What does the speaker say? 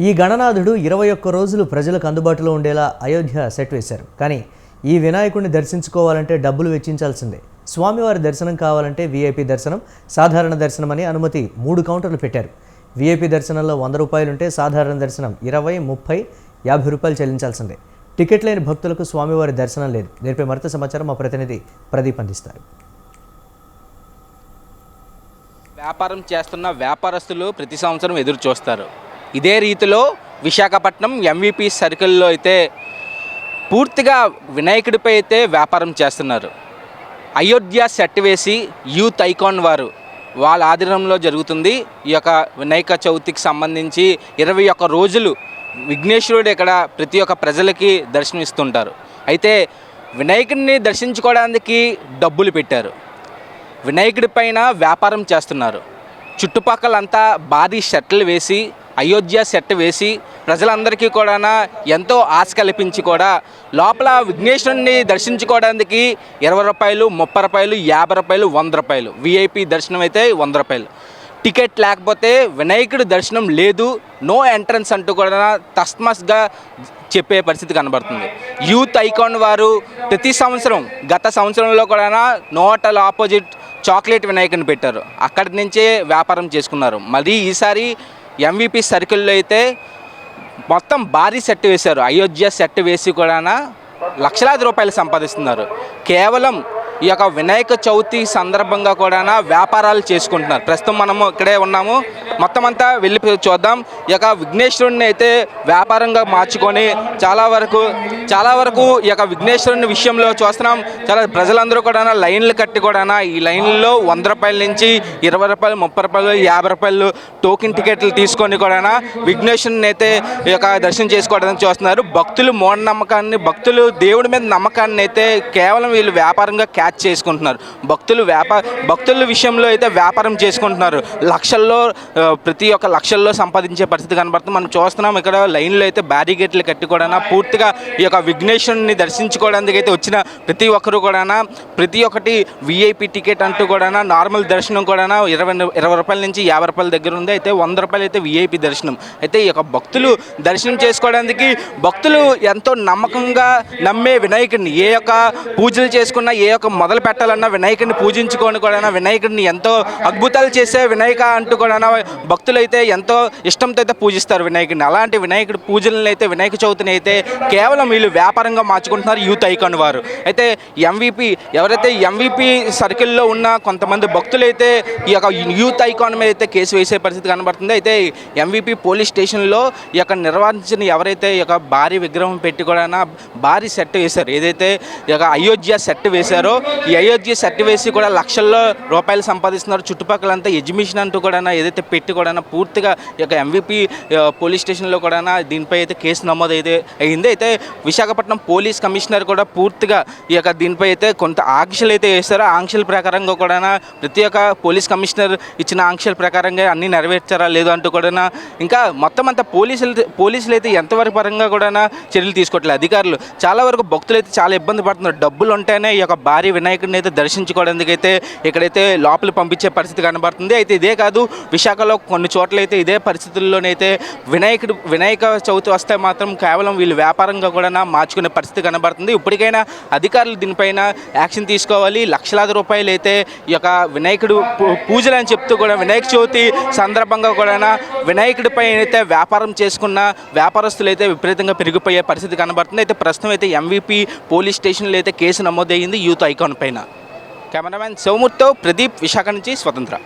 ఈ గణనాథుడు ఇరవై ఒక్క రోజులు ప్రజలకు అందుబాటులో ఉండేలా అయోధ్య సెట్ వేశారు. కానీ ఈ వినాయకుడిని దర్శించుకోవాలంటే డబ్బులు వెచ్చించాల్సిందే. స్వామివారి దర్శనం కావాలంటే వీఐపీ దర్శనం సాధారణ దర్శనం అని అనుమతి మూడు కౌంటర్లు పెట్టారు. వీఐపీ దర్శనంలో వంద రూపాయలుంటే సాధారణ దర్శనం ఇరవై ముప్పై యాభై రూపాయలు చెల్లించాల్సిందే. టికెట్ లేని భక్తులకు స్వామివారి దర్శనం లేదు. దీనిపై మరింత సమాచారం మా ప్రతినిధి ప్రదీప్ అందిస్తారు. వ్యాపారం చేస్తున్న వ్యాపారస్తులు ప్రతి సంవత్సరం ఎదురు చూస్తారు ఇదే రీతిలో విశాఖపట్నం ఎంవిపి సర్కిల్లో అయితే పూర్తిగా వినాయకుడిపై అయితే వ్యాపారం చేస్తున్నారు. అయోధ్య సెట్ వేసి యూత్ ఐకాన్ వారు వాళ్ళ ఆధీనంలో జరుగుతుంది. ఈ యొక్క వినాయక చవితికి సంబంధించి ఇరవై ఒక్క రోజులు విఘ్నేశ్వరుడు ఇక్కడ ప్రతి ఒక్క ప్రజలకి దర్శనమిస్తుంటారు. అయితే వినాయకుడిని దర్శించుకోవడానికి డబ్బులు పెట్టారు. వినాయకుడి పైన వ్యాపారం చేస్తున్నారు. చుట్టుపక్కలంతా భారీ షర్ట్లు వేసి అయోధ్య సెట్ వేసి ప్రజలందరికీ కూడా ఎంతో ఆశ కల్పించి కూడా లోపల విఘ్నేశ్వరుని దర్శించుకోవడానికి ఇరవై రూపాయలు ముప్పై రూపాయలు యాభై రూపాయలు వంద రూపాయలు. విఐపి దర్శనం అయితే వంద రూపాయలు. టికెట్ లేకపోతే వినాయకుడి దర్శనం లేదు నో ఎంట్రన్స్ అంటూ కూడా తస్మస్గా చెప్పే పరిస్థితి కనబడుతుంది. యూత్ ఐకాన్ వారు ప్రతి సంవత్సరం గత సంవత్సరంలో కూడా నోటల్ ఆపోజిట్ చాక్లెట్ వినాయకుని పెట్టారు. అక్కడి నుంచే వ్యాపారం చేసుకున్నారు. మరీ ఈసారి ఎంవిపి సర్కిల్లో అయితే మొత్తం భారీ సెట్ వేశారు. అయోధ్య సెట్ వేసి కూడా లక్షలాది రూపాయలు సంపాదిస్తున్నారు. కేవలం ఈ యొక్క వినాయక చవితి సందర్భంగా కూడా వ్యాపారాలు చేసుకుంటున్నారు. ప్రస్తుతం మనము ఇక్కడే ఉన్నాము. మొత్తం అంతా వెళ్ళి చూద్దాం. ఈ యొక్క విఘ్నేశ్వరుడిని అయితే వ్యాపారంగా మార్చుకొని చాలా వరకు చాలా వరకు ఈ యొక్క విఘ్నేశ్వరుని విషయంలో చూస్తున్నాం. చాలా ప్రజలందరూ కూడా లైన్లు కట్టి కూడా ఈ లైన్లో వంద రూపాయల నుంచి ఇరవై రూపాయలు ముప్పై రూపాయలు యాభై రూపాయలు టోకెన్ టికెట్లు తీసుకొని కూడా విఘ్నేశ్వరుని అయితే ఈ యొక్క దర్శనం చేసుకోవడానికి చూస్తున్నారు. భక్తులు మూఢనమ్మకాన్ని భక్తులు దేవుడి మీద నమ్మకాన్ని అయితే కేవలం వీళ్ళు వ్యాపారంగా క్యాచ్ చేసుకుంటున్నారు. భక్తులు వ్యాపార భక్తుల విషయంలో అయితే వ్యాపారం చేసుకుంటున్నారు. లక్షల్లో ప్రతి ఒక్క లక్షల్లో సంపాదించే పరిస్థితి కనబడుతుంది. మనం చూస్తున్నాం ఇక్కడ లైన్లో అయితే బ్యారిగేట్లు కట్టి పూర్తిగా ఈ యొక్క విఘ్నేశ్వరుని దర్శించుకోవడానికి అయితే వచ్చిన ప్రతి ఒక్కరు కూడా ప్రతి ఒక్కటి విఐపి టికెట్ అంటూ కూడా నార్మల్ దర్శనం కూడా ఇరవై ఇరవై రూపాయల నుంచి యాభై రూపాయల దగ్గర ఉంది. అయితే వంద రూపాయలు అయితే విఐపి దర్శనం. అయితే ఈ యొక్క భక్తులు దర్శనం చేసుకోవడానికి భక్తులు ఎంతో నమ్మకంగా నమ్మే వినాయకుడిని ఏ యొక్క పూజలు చేసుకున్నా ఏ యొక్క మొదలు పెట్టాలన్నా వినాయకుడిని పూజించుకొని కూడా వినాయకుడిని ఎంతో అద్భుతాలు చేసే వినాయక అంటూ కూడా భక్తులు అయితే ఎంతో ఇష్టంతో అయితే పూజిస్తారు వినాయకుడిని. అలాంటి వినాయకుడి పూజలను అయితే వినాయక చవితిని అయితే కేవలం వీళ్ళు వ్యాపారంగా మార్చుకుంటున్నారు యూత్ ఐకాన్ వారు. అయితే ఎంవిపి ఎవరైతే ఎంవిపి సర్కిల్లో ఉన్న కొంతమంది భక్తులు అయితే ఈ యొక్క యూత్ ఐకాన్ మీద అయితే కేసు వేసే పరిస్థితి కనబడుతుంది. అయితే ఎంవిపి పోలీస్ స్టేషన్లో ఈ యొక్క నిర్వహించిన ఎవరైతే ఈ యొక్క భారీ విగ్రహం పెట్టి కూడా భారీ సెట్ వేశారు. ఏదైతే ఈ యొక్క అయోధ్య సెట్ వేశారో ఈ అయోధ్య సెట్ వేసి కూడా లక్షల్లో రూపాయలు సంపాదిస్తున్నారు. చుట్టుపక్కలంతా ఎగ్జిబిషన్ అంటూ కూడా ఏదైతే పెట్టి కూడా పూర్తిగా ఈ యొక్క ఎంవిపి పోలీస్ స్టేషన్లో కూడా దీనిపై అయితే కేసు నమోదు అయితే అయింది. అయితే విశాఖపట్నం పోలీస్ కమిషనర్ కూడా పూర్తిగా ఈ యొక్క దీనిపై అయితే కొంత ఆంక్షలు అయితే వేశారో. ఆంక్షల ప్రకారంగా కూడా ప్రతి ఒక్క పోలీస్ కమిషనర్ ఇచ్చిన ఆంక్షల ప్రకారంగా అన్నీ నెరవేర్చారా లేదు అంటూ కూడా ఇంకా మొత్తం అంతా పోలీసులు పోలీసులు అయితే ఎంతవరకు పరంగా కూడా చర్యలు తీసుకోవట్లేదు. అధికారులు చాలా వరకు భక్తులు అయితే చాలా ఇబ్బంది పడుతున్నారు. డబ్బులు ఉంటేనే ఈ యొక్క భారీ వినాయకుడిని అయితే దర్శించుకోవడానికి అయితే ఇక్కడైతే లోపల పంపించే పరిస్థితి కనబడుతుంది. అయితే ఇదే కాదు విశాఖలో కొన్ని చోట్ల అయితే ఇదే పరిస్థితుల్లోనైతే వినాయకుడు వినాయక చవితి వస్తే మాత్రం కేవలం వీళ్ళు వ్యాపారంగా కూడా మార్చుకునే పరిస్థితి కనబడుతుంది. ఇప్పటికైనా అధికారులు దీనిపైన యాక్షన్ తీసుకోవాలి. లక్షలాది రూపాయలు అయితే ఈ యొక్క వినాయకుడు పూ- పూజలు అని చెప్తూ కూడా వినాయక చవితి సందర్భంగా కూడా వినాయకుడిపై అయితే వ్యాపారం చేసుకున్న వ్యాపారస్తులు అయితే విపరీతంగా పెరిగిపోయే పరిస్థితి కనబడుతుంది. అయితే ప్రస్తుతం అయితే ఎంవిపి పోలీస్ స్టేషన్లో అయితే కేసు నమోదయ్యింది. యూత్ ఐకాన్ పైన కెమెరామ్యాన్ శివమూర్తితో ప్రదీప్ విశాఖ నుంచి స్వతంత్ర.